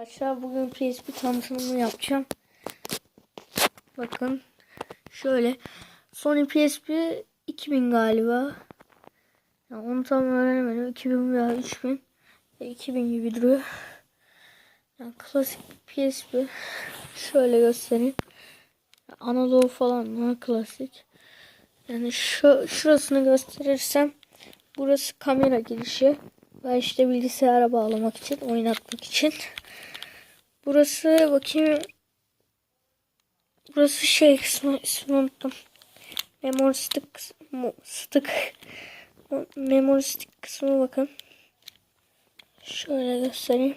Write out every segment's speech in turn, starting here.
Arkadaşlar bugün PSP tanıtımını yapacağım. Bakın şöyle Sony PSP 2000 galiba. Ya onu tam öğrenemedim. 2000 veya 3000. Ya 2000 gibi duruyor. Yani klasik PSP. Şöyle göstereyim. Anadolu falan daha klasik. Yani şu şurasını gösterirsem burası kamera girişi. Ve işte bilgisayara bağlamak için, oynatmak için. Burası bakayım. Burası şey kısmı ismini unuttum. Memory stick kısmı, stick. Memory stick kısmı bakın. Şöyle göstereyim.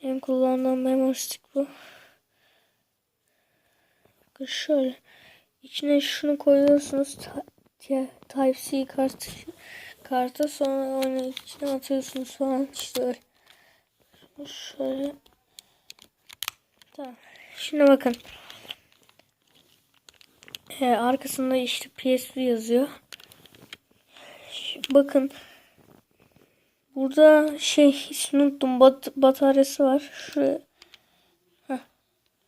En kullandığım memory stick bu. Bakın şöyle. İçine şunu koyuyorsunuz. Type-C kart kartı sonra onu içine atıyorsunuz falan işte öyle. Şöyle. Tamam. Şimdi bakın. Ee, arkasında işte PSP yazıyor. Şu- bakın. Burada şey hiç unuttum. Bat bataryası var. Şuraya. Heh.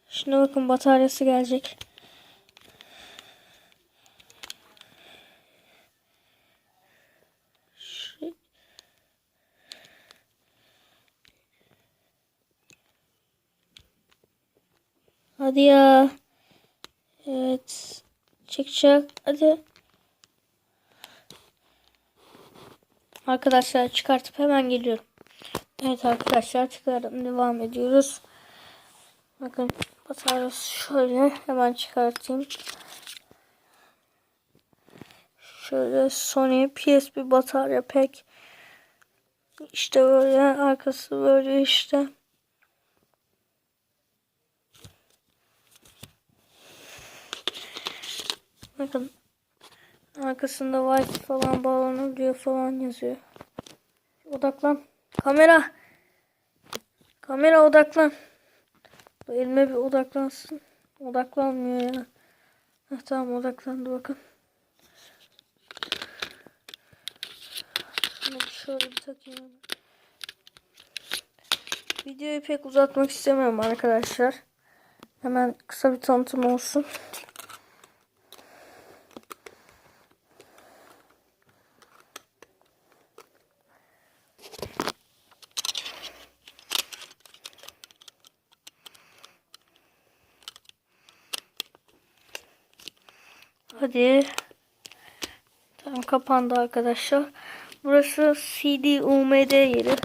Şimdi bakın bataryası gelecek. Şu- Hadi ya. Evet. Çıkacak. Hadi. Arkadaşlar çıkartıp hemen geliyorum. Evet arkadaşlar çıkardım. Devam ediyoruz. Bakın bataryası şöyle hemen çıkartayım. Şöyle Sony PSP batarya pack. İşte böyle arkası böyle işte. Bakın arkasında Wi-Fi falan bağlanabiliyor falan yazıyor. Odaklan. Kamera. Kamera odaklan. Elime bir odaklansın. Odaklanmıyor ya. Heh, tamam odaklandı bakın. Bir şöyle bir takayım. Videoyu pek uzatmak istemiyorum arkadaşlar. Hemen kısa bir tanıtım olsun. Hadi. Tamam kapandı arkadaşlar. Burası CD UMD yeri.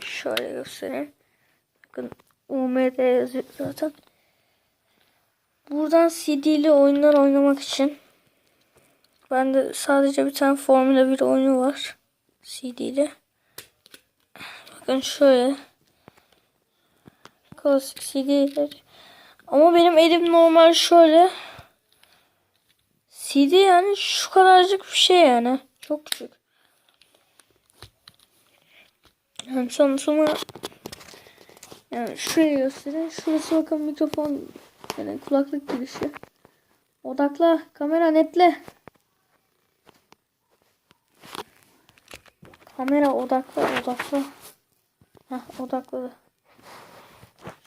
Şöyle göstereyim. Bakın UMD yazıyor zaten. Buradan CD ile oyunlar oynamak için bende sadece bir tane Formula 1 oyunu var. CD ile. Bakın şöyle. Klasik CD'ler. Ama benim elim normal şöyle. CD yani şu kadarcık bir şey yani. Çok küçük. Yani sonuçta yani şurayı göstereyim. Şurası bakın mikrofon yani kulaklık girişi. Odakla. Kamera netle. Kamera odakla odakla. Heh odakladı.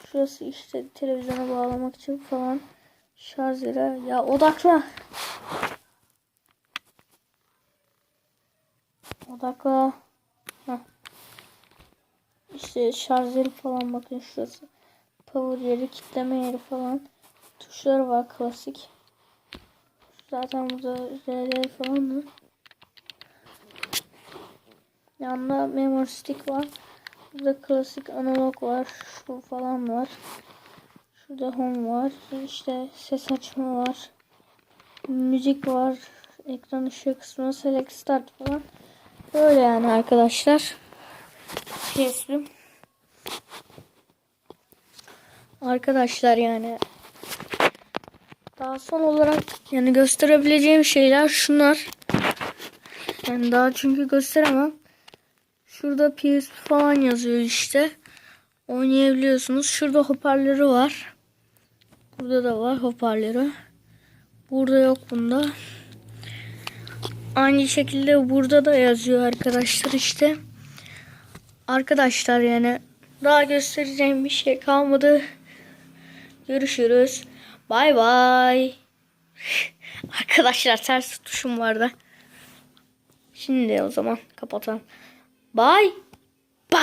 Şurası işte televizyona bağlamak için falan. Şarj yeri. Ya odakla. Odakla. Heh. İşte şarj falan bakın şurası. Power yeri, kitleme yeri falan. Tuşları var klasik. Zaten burada RL falan var. Yanında memory stick var. Burada klasik analog var. Şu falan var. Şurada home var. İşte ses açma var. Müzik var. Ekran ışığı kısmı select start falan. Böyle yani arkadaşlar. PSP. Arkadaşlar yani daha son olarak yani gösterebileceğim şeyler şunlar. Yani daha çünkü gösteremem. Şurada PSP falan yazıyor işte. Oynayabiliyorsunuz. Şurada hoparlörü var. Burada da var hoparlörü. Burada yok bunda. Aynı şekilde burada da yazıyor arkadaşlar işte. Arkadaşlar yani Daha göstereceğim bir şey kalmadı. Görüşürüz. Bay bay. Arkadaşlar ters tuşum vardı. Şimdi o zaman kapatalım. Bye.